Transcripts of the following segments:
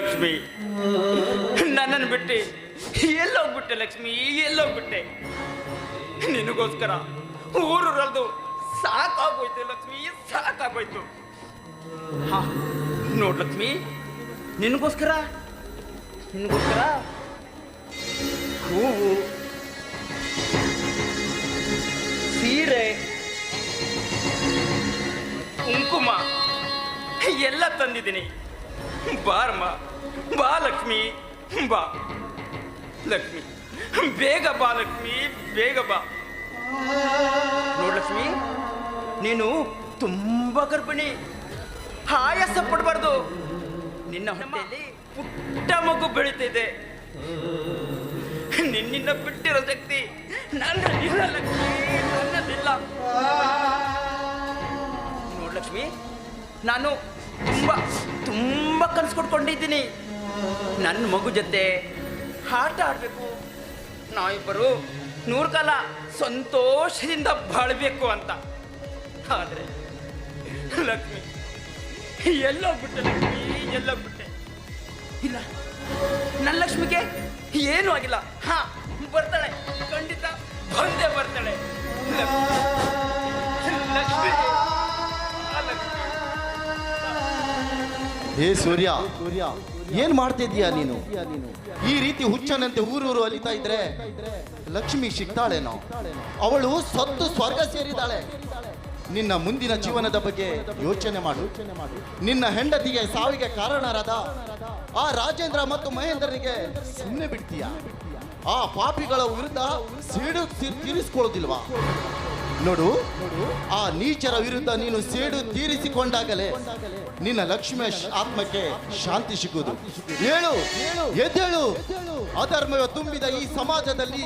ಲಕ್ಷ್ಮಿ. ನನ್ನನ್ನು ಬಿಟ್ಟು ಎಲ್ಲೋಗ್ಬಿಟ್ಟೆ ಲಕ್ಷ್ಮಿ, ಎಲ್ಲೋಗ್ಬಿಟ್ಟೆ. ನಿನಗೋಸ್ಕರ ಊರೂರಲ್ದು ಸಾಕಾಗೋಯ್ತು ಲಕ್ಷ್ಮಿ, ಸಾಕಾಗೋಯ್ತು. ಹಾ, ನೋಡ್ ಲಕ್ಷ್ಮಿ, ನಿನಗೋಸ್ಕರ? ನಿನಗೋಸ್ಕರ? ಹೂವು, ಸೀರೆ, ಕುಂಕುಮ, ಎಲ್ಲ ತಂದಿದ್ದೀನಿ. ಬಾರಮ್ಮ, ಬಾ ಲಕ್ಷ್ಮಿ ಬಾ. ಲಕ್ಷ್ಮಿ, ಬೇಗ ಬಾ ಲಕ್ಷ್ಮಿ, ಬೇಗ ಬಾ. ನೋಡ್ ಲಕ್ಷ್ಮಿ, ನೀನು ತುಂಬಾ ಗರ್ಭಿಣಿ. ಆಯಾಸ ಪಡಬಾರ್ದು. ನಿನ್ನ ಹೊಟ್ಟೆಯಲ್ಲಿ ಪುಟ್ಟ ಮಗು ಬೆಳೀತಿದೆ. ನಿನ್ನಿಂದ ಬಿಟ್ಟಿರೋ ಶಕ್ತಿ ನನ್ನಲ್ಲಿಲ್ಲ ಲಕ್ಷ್ಮಿ, ನನ್ನಲ್ಲಿಲ್ಲ. ನೋಡ್ ಲಕ್ಷ್ಮಿ ನಾನು ತುಂಬ ತುಂಬ ಕನಸು ಕೊಟ್ಕೊಂಡಿದ್ದೀನಿ. ನನ್ನ ಮಗು ಜೊತೆ ಆಟ ಆಡಬೇಕು. ನಾವಿಬ್ಬರು ನೂರು ಕಾಲ ಸಂತೋಷದಿಂದ ಬಾಳಬೇಕು ಅಂತ. ಆದರೆ ಲಕ್ಷ್ಮಿ ಎಲ್ಲೋಗ್ಬಿಟ್ಟೆ ಲಕ್ಷ್ಮಿ ಎಲ್ಲೋಗ್ಬಿಟ್ಟೆ ಇಲ್ಲ ನನ್ನ ಲಕ್ಷ್ಮಿಗೆ ಏನೂ ಆಗಿಲ್ಲ. ಹಾ, ಬರ್ತಾಳೆ. ಖಂಡಿತ ಬಂದೇ ಬರ್ತಾಳೆ. ಹೇ ಸೂರ್ಯ, ಏನ್ ಮಾಡ್ತಿದ್ದೀಯ ನೀನು? ಈ ರೀತಿ ಹುಚ್ಚನಂತೆ ಊರೂರು ಅಲಿತಾ ಇದ್ರೆ ಲಕ್ಷ್ಮಿ ಸಿಗ್ತಾಳೇನೋ ಅವಳು ಸತ್ತು ಸ್ವರ್ಗ ಸೇರಿದಾಳೆ ನಿನ್ನ ಮುಂದಿನ ಜೀವನದ ಬಗ್ಗೆ ಯೋಚನೆ ಮಾಡು. ನಿನ್ನ ಹೆಂಡತಿಗೆ ಸಾವಿಗೆ ಕಾರಣರಾದ ಆ ರಾಜೇಂದ್ರ ಮತ್ತು ಮಹೇಂದ್ರನಿಗೆ ಸುಮ್ಮನೆ ಬಿಡ್ತೀಯ? ಆ ಪಾಪಿಗಳ ವಿರುದ್ಧ ಸಿಡು ತೀರಿಸ್ಕೊಳ್ಳೋದಿಲ್ವಾ? ನೋಡು, ಆ ನೀಚರ ವಿರುದ್ಧ ನೀನು ಸೇಡು ತೀರಿಸಿಕೊಂಡಾಗಲೇ ನಿನ್ನ ಲಕ್ಷ್ಮಿಯ ಆತ್ಮಕ್ಕೆ ಶಾಂತಿ ಸಿಗುವುದು ಹೇಳು ಎದ್ದೇಳು. ಅಧರ್ಮ ತುಂಬಿದ ಈ ಸಮಾಜದಲ್ಲಿ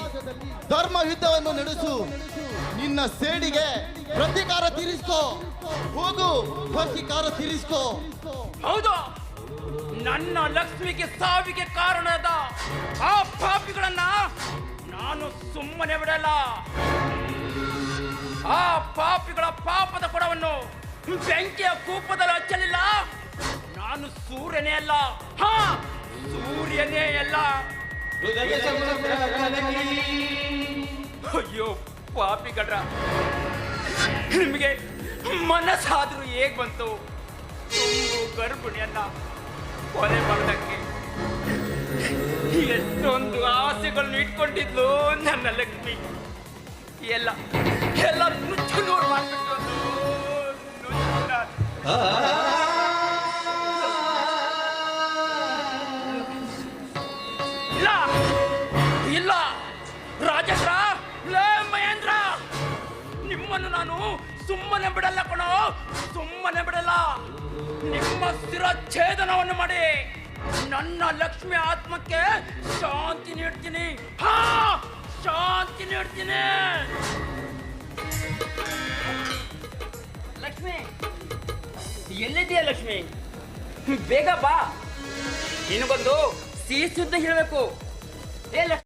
ಧರ್ಮ ಯುದ್ಧವನ್ನು ನಡೆಸು. ನಿನ್ನ ಸೇಡಿಗೆ ಪ್ರತೀಕಾರ ತೀರಿಸ್ಕೋ. ಹೋಗು, ಪ್ರತೀಕಾರ ತೀರಿಸ್ಕೋ. ಹೌದು. ನನ್ನ ಲಕ್ಷ್ಮಿಗೆ ಸಾವಿಗೆ ಕಾರಣದ ಆ ಪಾಪಿಗಳನ್ನ ನಾನು ಸುಮ್ಮನೆ ಬಿಡಲ್ಲ. ಆ ಪಾಪಿಗಳ ಪಾಪದ ಕೊಡವನ್ನು ಬೆಂಕಿಯ ಕೂಪದಲ್ಲಿ ಹಚ್ಚಲಿಲ್ಲ. ನಾನು ಸೂರ್ಯನೇ ಅಲ್ಲ. ಹಾ ಸೂರ್ಯನೇ ಅಲ್ಲ. ಅಯ್ಯೋ ಪಾಪಿಗಡ್ರ. ನಿಮಗೆ ಮನಸ್ಸಾದ್ರೂ ಹೇಗ್ ಬಂತು? ಗರ್ಭಿಣಿಯನ್ನ ಕೊಲೆ ಮಾಡೋದಕ್ಕೆ ಎಷ್ಟೊಂದು ಆಸೆಗಳನ್ನು ಇಟ್ಕೊಂಡಿದ್ಲು ನನ್ನ ಲಕ್ಷ್ಮಿ. ಎಲ್ಲ ಎಲ್ಲ ನುಚ್ಚು ನೂರು ಇಲ್ಲ ಇಲ್ಲ ರಾಜೇಶ್ವರ ಲೇ ಮಹೇಂದ್ರ ನಿಮ್ಮನ್ನು ನಾನು ಸುಮ್ಮನೆ ಬಿಡಲ್ಲ ಕಣೋ ಸುಮ್ಮನೆ ಬಿಡಲ್ಲ ನಿಮ್ಮ ಶಿರಚ್ಛೇದನವನ್ನು ಮಾಡಿ ನನ್ನ ಲಕ್ಷ್ಮಿ ಆತ್ಮಕ್ಕೆ ಶಾಂತಿ ನೀಡ್ತೀನಿ ಹಾ ಶಾಂತಿ ನೀಡ್ತೀನಿ. ಲಕ್ಷ್ಮಿ ಎಲ್ಲಿದೆಯಾ ಲಕ್ಷ್ಮಿ? ಬೇಗ ಬಾ. ನಿನಗೊಂದು ಸಿಹಿ ಸುದ್ದಿ ಹೇಳಬೇಕು. ಏ ಲಕ್ಷ್ಮಿ.